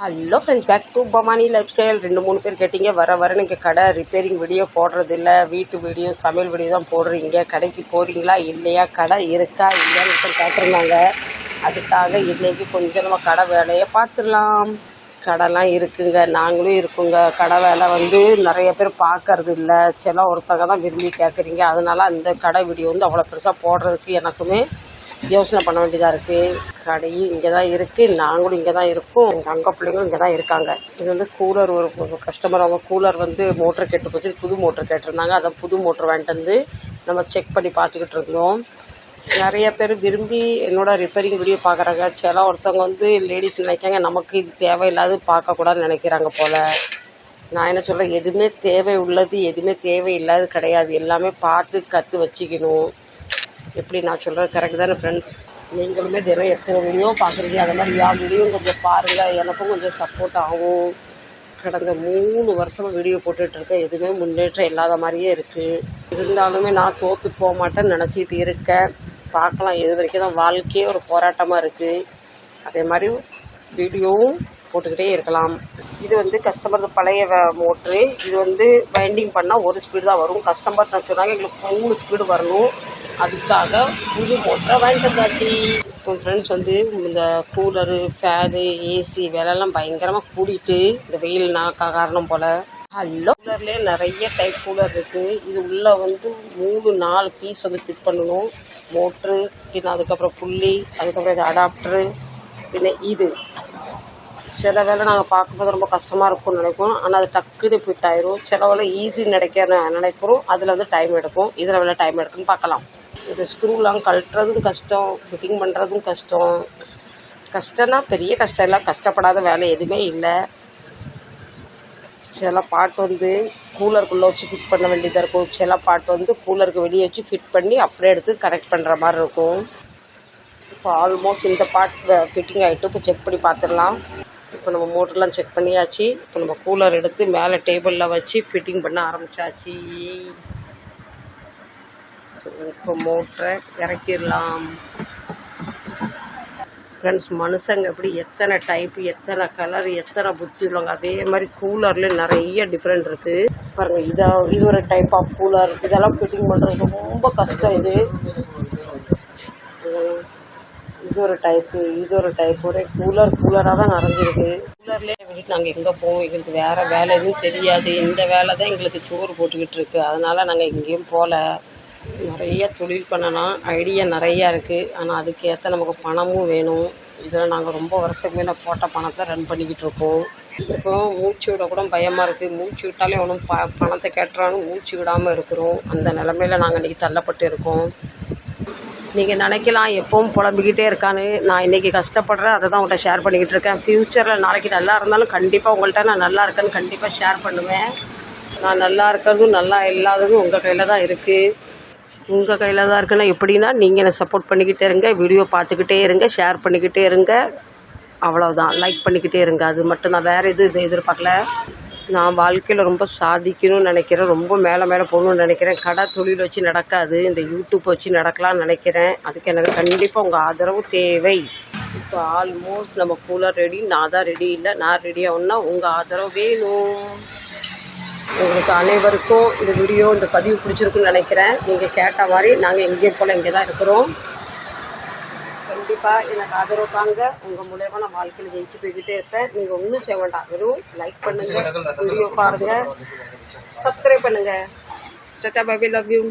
Hello friends back to Pamani lifestyle ரெண்டு மூணு பேர் கேட்டீங்க வர வர நீங்கள் கடை ரிப்பேரிங் வீடியோ போடுறதில்ல. வீட்டு வீடியோ சமையல் வீடியோ தான் போடுறீங்க. கடைக்கு போகிறீங்களா இல்லையா? கடை இருக்கா இல்லையான்னு ஒருத்தர் கேட்டிருந்தாங்க. அதுக்காக இன்றைக்கி கொஞ்சம் நம்ம கடை வேலையை பார்த்துடலாம். கடைலாம் இருக்குங்க. நாங்களும் இருக்குங்க. கடை வேலை வந்து நிறைய பேர் பார்க்கறது இல்லை சில ஒருத்தங்க தான் விரும்பி கேட்குறீங்க. அதனால அந்த கடை வீடியோ வந்து அவ்வளோ பெருசாக போடுறதுக்கு எனக்குமே யோசனை பண்ண வேண்டியதாக இருக்குது கடையும் இங்கே தான் இருக்குது நாங்களும் இங்கே தான் இருக்கோம். எங்கள் அங்க பிள்ளைங்களும் இங்கே தான் இருக்காங்க. இது வந்து கூலர் ஒரு கஸ்டமர் அவங்க கூலர் வந்து மோட்டர் கெட்டு போச்சு. புது மோட்டர் கேட்டிருந்தாங்க. அதான் புது மோட்டர் வாங்கிட்டு வந்து நம்ம செக் பண்ணி பார்த்துக்கிட்டு இருந்தோம். நிறைய பேர் விரும்பி என்னோட ரிப்பேரிங் வீடியோ பார்க்குறாங்க. சில ஒருத்தவங்க வந்து லேடிஸ் நினைக்காங்க நமக்கு இது தேவையில்லாது பார்க்கக்கூடாதுன்னு நினைக்கிறாங்க போல். நான் என்ன சொல்கிறேன் எதுவுமே தேவை உள்ளது எதுவுமே தேவையில்லாது கிடையாது. எல்லாமே பார்த்து கற்று வச்சுக்கணும். எப்படி நான் சொல்கிறது கரெக்ட் தானே ஃப்ரெண்ட்ஸ் நீங்களுமே தினம் எத்தனை வீடியோ பார்க்குறீங்க? அது மாதிரி யார் வீடியோ கொஞ்சம் பாருங்கள் எனக்கும் கொஞ்சம் சப்போர்ட் ஆகும். கடந்த மூணு வருஷமாக வீடியோ போட்டுட்ருக்கேன் எதுவுமே முன்னேற்றம் இல்லாத மாதிரியே இருக்குது இருந்தாலுமே நான் தோற்று போக மாட்டேன்னு நினச்சிட்டு இருக்கேன். பார்க்கலாம். இது வரைக்கும் தான் வாழ்க்கையே ஒரு போராட்டமாக இருக்குது அதே மாதிரி வீடியோவும் போட்டுக்கிட்டே இருக்கலாம். இது வந்து கஸ்டமர் பழைய மோட்ரு இது வந்து பைண்டிங் பண்ணால் ஒரு ஸ்பீடு தான் வரும். கஸ்டமர் தான் சொன்னாங்க எங்களுக்கு மூணு ஸ்பீடு வரணும். அதுக்காக புது மோட்டரை வாங்கிட்டு வந்தாச்சு. இப்போ ஃப்ரெண்ட்ஸ் வந்து இந்த கூலரு ஃபேனு ஏசி விலைலாம் பயங்கரமாக கூடிட்டு இந்த வெயில் நான் காரணம் போல். ஹலோ கூலர்லேயே நிறைய டைப் கூலர் இருக்குது இது உள்ளே வந்து மூணு நாலு பீஸ் வந்து ஃபிட் பண்ணணும். மோட்ரு பின்ன அதுக்கப்புறம் புள்ளி அதுக்கப்புறம் இது அடாப்டரு பின்ன இது. சில வேலை நாங்கள் பார்க்கும்போது ரொம்ப கஷ்டமாக இருக்கும்னு நினைப்போம். ஆனால் அது டக்குன்னு ஃபிட் ஆயிரும். சில வேலை ஈஸி நினைக்க நினைக்கிறோம். அதில் வந்து டைம் எடுக்கும். இதில் வேலை டைம் எடுக்குன்னு பார்க்கலாம். இது ஸ்க்ரூலாம் கழட்டுறதும் கஷ்டம் ஃபிட்டிங் பண்ணுறதும் கஷ்டம். கஷ்டம்னா பெரிய கஷ்டம் இல்லை கஷ்டப்படாத வேலை எதுவுமே இல்லை. சில பாட்டு வந்து கூலருக்குள்ளே வச்சு ஃபிட் பண்ண வேண்டியதாக இருக்கும். சில பாட்டு வந்து கூலருக்கு வெளியே வச்சு ஃபிட் பண்ணி அப்படியே எடுத்து கனெக்ட் பண்ணுற மாதிரி இருக்கும். இப்போ ஆல்மோஸ்ட் இந்த பாட்டு ஃபிட்டிங் ஆகிட்டு இப்போ செக் பண்ணி பார்த்துடலாம் இப்போ நம்ம மோட்டர்லாம் செக் பண்ணியாச்சு. இப்போ நம்ம கூலர் எடுத்து மேலே டேபிளில் வச்சு ஃபிட்டிங் பண்ண ஆரம்பித்தாச்சு இப்போ மோட்டரை இறக்கிடலாம். ஃப்ரெண்ட்ஸ் மனுஷங்க எப்படி எத்தனை டைப்பு எத்தனை கலர் எத்தனை புத்தி உள்ளவங்க? அதே மாதிரி கூலரில் நிறைய டிஃப்ரெண்ட் இருக்குது பாருங்கள் இதை இது ஒரு டைப் ஆஃப் கூலர் இதெல்லாம் ஃபிட்டிங் பண்ணுறது ரொம்ப கஷ்டம் இது. இது ஒரு டைப்பு இது ஒரு டைப் ஒரே கூலர் கூலராக தான் நிறைஞ்சிருக்கு. கூலர்லேயே விட்டுட்டு நாங்கள் எங்கே போவோம்? எங்களுக்கு வேறு வேலை எதுவும் தெரியாது. இந்த வேலை தான் எங்களுக்கு சோறு போட்டுக்கிட்டு இருக்கு. அதனால் நாங்கள் எங்கேயும் போகல நிறைய தொழில் பண்ணலாம் ஐடியா நிறையா இருக்குது ஆனால் அதுக்கேற்ற நமக்கு பணமும் வேணும். இதில் நாங்கள் ரொம்ப வருஷம் மேலே போட்ட பணத்தை ரன் பண்ணிக்கிட்டு இருக்கோம். இப்போ மூச்சு விட கூட பயமாக இருக்குது மூச்சு விட்டாலே ஒன்றும் ப பணத்தை கேட்டுறாலும் மூச்சு விடாமல் இருக்கிறோம். அந்த நிலமையில நாங்கள் இன்றைக்கி தள்ளப்பட்டு இருக்கோம். நீங்கள் நினைக்கலாம் எப்பவும் புலம்பிக்கிட்டே இருக்கான்னு. நான் இன்றைக்கி கஷ்டப்படுறேன். அதை தான் உங்கள்கிட்ட ஷேர் பண்ணிக்கிட்டு இருக்கேன். ஃப்யூச்சரில் நாளைக்கு நல்லா இருந்தாலும் கண்டிப்பாக உங்கள்கிட்ட நான் நல்லா இருக்கேன்னு கண்டிப்பாக ஷேர் பண்ணுவேன். நான் நல்லா இருக்கிறதும் நல்லா இல்லாததும் உங்கள் கையில் தான் இருக்குது உங்கள் கையில் தான் இருக்குன்னா எப்படின்னா நீங்கள் என்னை சப்போர்ட் பண்ணிக்கிட்டே இருங்க வீடியோ பார்த்துக்கிட்டே இருங்க ஷேர் பண்ணிக்கிட்டே இருங்க. அவ்வளோதான் லைக் பண்ணிக்கிட்டே இருங்க. அது மட்டும் தான் வேறு எதுவும் இது எதிர்பார்க்கல. நான் வாழ்க்கையில் ரொம்ப சாதிக்கணும்னு நினைக்கிறேன். ரொம்ப மேலே மேலே போகணும்னு நினைக்கிறேன். கடை தொழில் வச்சு நடக்காது. இந்த யூடியூப் வச்சு நடக்கலாம்னு நினைக்கிறேன். அதுக்கு எனக்கு கண்டிப்பாக உங்கள் ஆதரவு தேவை. இப்போ ஆல்மோஸ்ட் நம்ம கூலர் ரெடி நான் தான் ரெடி இல்லை நான் ரெடி ஆகணும்னா உங்கள் ஆதரவு வேணும். உங்களுக்கு அனைவருக்கும் இந்த வீடியோ இந்த பதிவு பிடிச்சிருக்குன்னு நினைக்கிறேன். நீங்கள் கேட்ட மாதிரி நாங்கள் எங்கேயும் போல் இங்கே தான் இருக்கிறோம். கண்டிப்பாக எனக்கு ஆதரவு தாங்க. உங்கள் மூலயமா நான் வாழ்க்கையில் ஜெயிச்சு போய்கிட்டே இருப்பேன். நீங்கள் ஒன்றும் செய்ய வேண்டாம். வெறும் லைக் பண்ணுங்கள் வீடியோ பாருங்கள் சப்ஸ்கிரைப் பண்ணுங்கள் டட்டா பாபி லவ் யூ